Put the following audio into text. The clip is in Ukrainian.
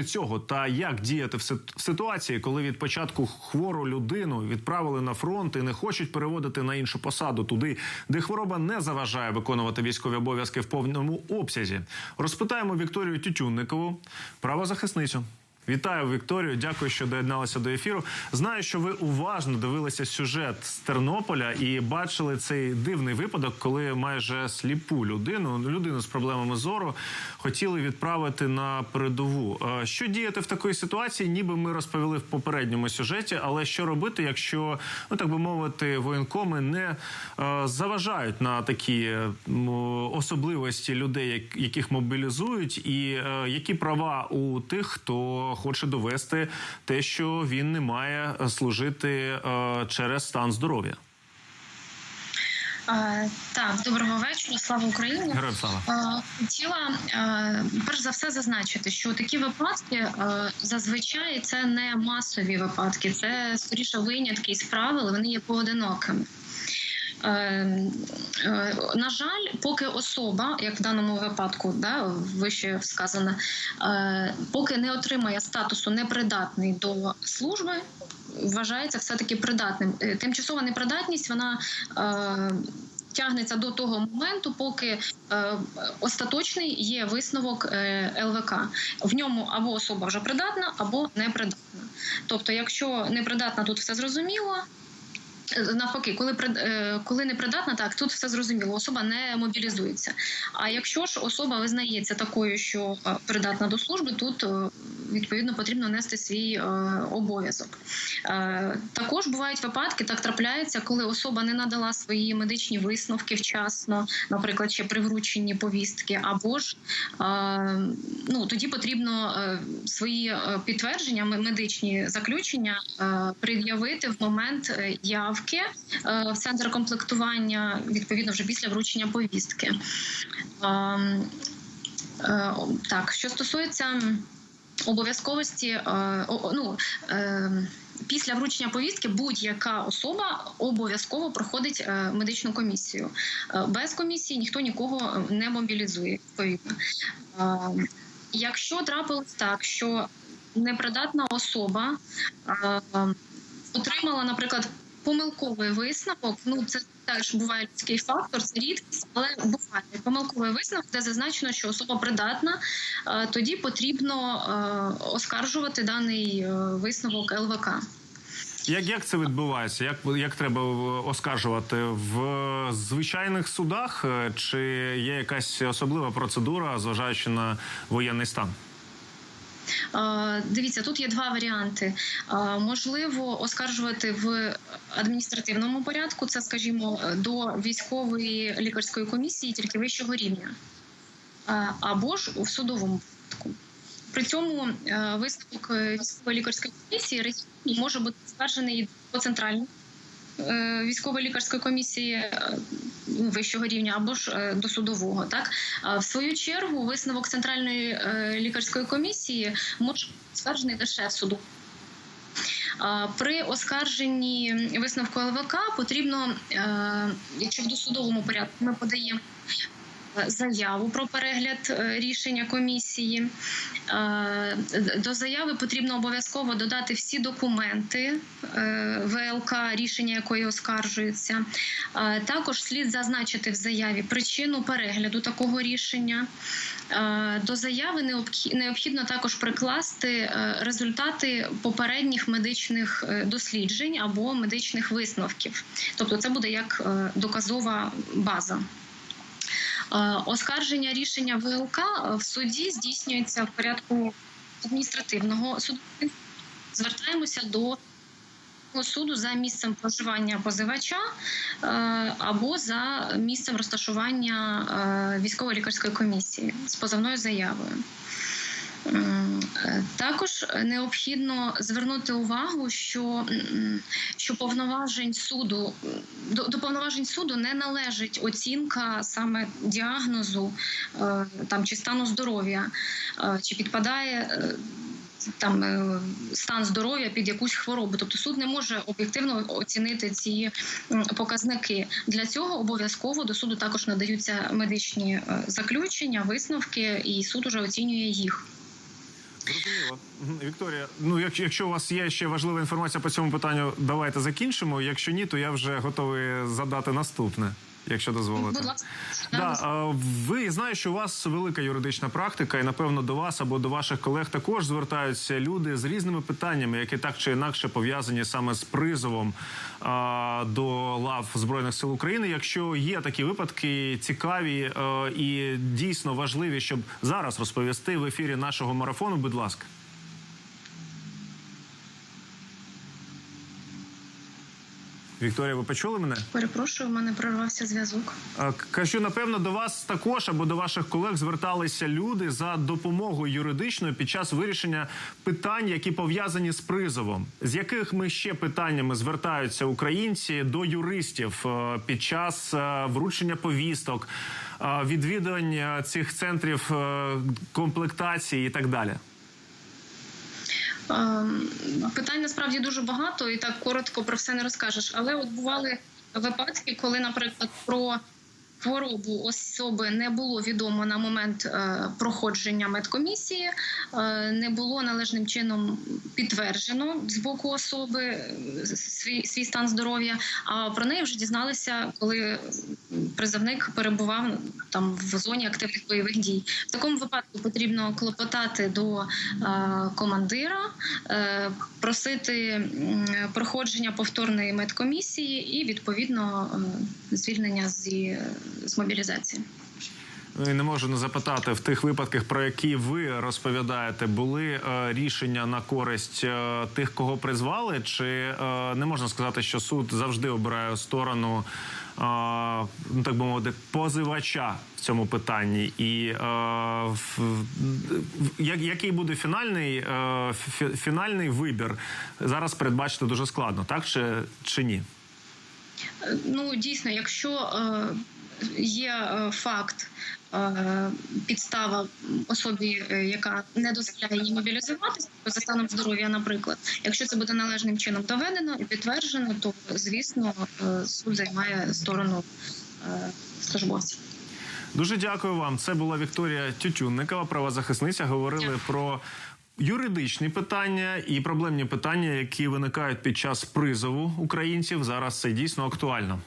цього та як діяти в ситуації, коли від початку хвору людину відправили на фронт і не хочуть переводити на іншу посаду туди, де хвороба не заважає виконувати військові обов'язки в повному обсязі. Розпитаємо Вікторію Тютюнникову, правозахисницю. Вітаю, Вікторію. Дякую, що доєдналися до ефіру. Знаю, що ви уважно дивилися сюжет з Тернополя і бачили цей дивний випадок, коли майже сліпу людину, людину з проблемами зору, хотіли відправити на передову. Е, Що діяти в такій ситуації? Ніби ми розповіли в попередньому сюжеті, але що робити, якщо ну так би мовити, воєнкоми не е, заважають на такі особливості людей, яких мобілізують, і е, які права у тих, хто хоче довести те, що він не має е, служити е, через стан здоров'я. Так, доброго вечора, слава Україні. Героям слава. Хотіла е, перш за все зазначити, що такі випадки зазвичай це не масові випадки, це скоріше винятки із правил, вони є поодинокими. Е, е, На жаль, поки особа, як в даному випадку, да, вище сказано, е, поки не отримає статусу непридатний до служби, вважається все-таки придатним. Е, Тимчасова непридатність вона. Тягнеться до того моменту, поки е, остаточний є висновок е, ЛВК. В ньому або особа вже придатна, або непридатна. Тобто, якщо непридатна, тут все зрозуміло. Навпаки, коли е, коли не придатна, так тут все зрозуміло. Особа не мобілізується. А якщо ж особа визнається такою, що е, придатна до служби, тут е, відповідно потрібно нести свій обов'язок. Також бувають випадки, так трапляється, коли особа не надала свої медичні висновки вчасно, наприклад, ще при врученні повістки, або ж ну тоді потрібно свої підтвердження, медичні заключення пред'явити в момент е, явки е, в центр комплектування, відповідно вже після вручення повістки. Ем, е, Так, що стосується обов'язковості, е, ну. Після вручення повістки будь-яка особа обов'язково проходить медичну комісію. Без комісії ніхто нікого не мобілізує. Відповідно, Е, якщо трапилось так, що непридатна особа е, отримала, наприклад, помилковий висновок, ну це теж буває людський фактор, це рідкість, але буває помилковий висновок, де зазначено, що особа придатна, е, тоді потрібно е, оскаржувати даний е, висновок ЛВК. Як, як це відбувається? Як, як треба оскаржувати в звичайних судах? Чи є якась особлива процедура, зважаючи на воєнний стан? Дивіться, тут є два варіанти. Можливо, оскаржувати в адміністративному порядку, це, скажімо, до військової лікарської комісії тільки вищого рівня, або ж в судовому порядку. При цьому е, висновок е, військової лікарської комісії може бути скаржений до центральної е, військової лікарської комісії е, вищого рівня або ж досудового. до судового. Так в свою чергу висновок центральної е, лікарської комісії може стверджений лише суду. При оскарженні висновку ЛВК потрібно, е, якщо в досудовому порядку ми подаємо е, заяву про перегляд е, рішення комісії. Е, До заяви потрібно обов'язково додати всі документи е, ВЛК, рішення якої оскаржується. Також слід зазначити в заяві причину перегляду такого рішення. До заяви необхі- необхідно також прикласти результати попередніх медичних досліджень або медичних висновків. Тобто, це буде як доказова база. Е, Оскарження рішення ВЛК в суді здійснюється в порядку адміністративного суду. Звертаємося до суду за місцем проживання позивача е, або за місцем розташування е, військово-лікарської комісії з позовною заявою. Е, Також необхідно звернути увагу, що, що повноважень суду до, до повноважень суду не належить оцінка саме діагнозу е, там чи стану здоров'я, е, чи підпадає. е, Там е, стан здоров'я під якусь хворобу, тобто суд не може об'єктивно оцінити ці показники. Для цього обов'язково до суду також надаються медичні е, заключення, висновки, і суд уже оцінює їх. Зрозуміло. Вікторія, ну якщо, у вас є ще важлива інформація по цьому питанню, давайте закінчимо. Якщо ні, то я вже готовий задати наступне, якщо дозволите. Будь ласка, Да, ви знаю, що у вас велика юридична практика, і напевно до вас або до ваших колег також звертаються люди з різними питаннями, які так чи інакше пов'язані саме з призовом а, до лав збройних сил України. Якщо є такі випадки, цікаві е, і дійсно важливі, щоб зараз розповісти в ефірі нашого марафону, будь ласка. Вікторія, ви почули мене? перепрошую, в мене прорвався зв'язок. Кажу, напевно, до вас також або до ваших колег зверталися люди за допомогою юридичною під час вирішення питань, які пов'язані з призовом. З якими ще питаннями звертаються українці до юристів е, під час е, вручення повісток, е, відвідування цих центрів комплектації і так далі? Ем, Питань насправді дуже багато, і так коротко про все не розкажеш. Але от бували випадки, коли, наприклад, про хворобу особи не було відомо на момент е, проходження медкомісії, е, не було належним чином підтверджено з боку особи е, свій, свій стан здоров'я. А про неї вже дізналися, коли призовник перебував там в зоні активних бойових дій. В такому випадку потрібно клопотати до командира, просити проходження повторної медкомісії і відповідно звільнення зі з мобілізації. Ну, І не можу не запитати в тих випадках, про які ви розповідаєте, були е, рішення на користь е, тих, кого призвали, чи е, не можна сказати, що суд завжди обирає сторону, е, ну так би мовити, позивача в цьому питанні, і е, в, в- як, який буде фінальний, е, фі- фінальний вибір зараз передбачити дуже складно, так чи, чи ні? Е, Ну дійсно, якщо е, є е, факт. е, Підстава особі, е, яка не дозволяє їй мобілізуватися за станом здоров'я, наприклад, якщо це буде належним чином доведено і підтверджено, то звісно суд займає сторону службовця. Дуже дякую вам. Це була Вікторія Тютюнникова, правозахисниця. Говорили Дякую. про юридичні питання і проблемні питання, які виникають під час призову українців. Зараз це дійсно актуально.